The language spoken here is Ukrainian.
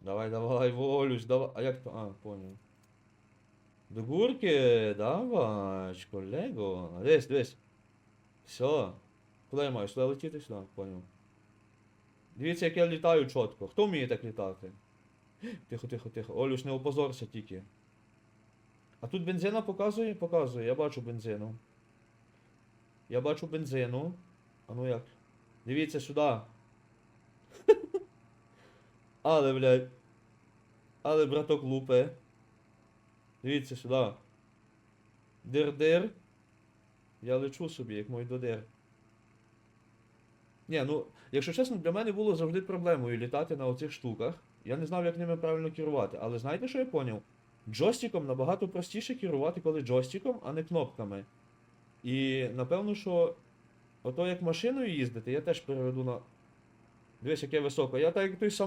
Давай, давай, волюш, давай. А як то? А, понял. До гурки, давай, колего. Десь, десь. Все. Куди я маю? Сюди летіти? Сюди, понял. Дивіться, як я літаю чітко. Хто вміє так літати? Тихо, тихо, тихо. Олюш, не опозорся тільки. А тут бензина показує? Показує. Я бачу бензину. Я бачу бензину. А ну як? Дивіться сюди. Але, блядь. Але, браток лупе. Дивіться сюди. Дир-дир. Я лечу собі, як мой додир. Ні, ну, якщо чесно, для мене було завжди проблемою літати на оцих штуках. Я не знав, як ними правильно керувати. Але знаєте, що я поняв? Джойстиком набагато простіше керувати, коли джойстиком, а не кнопками. І напевно, що ото як машиною їздити, я теж переведу на. Дивись, яке високо. Я так як той сам.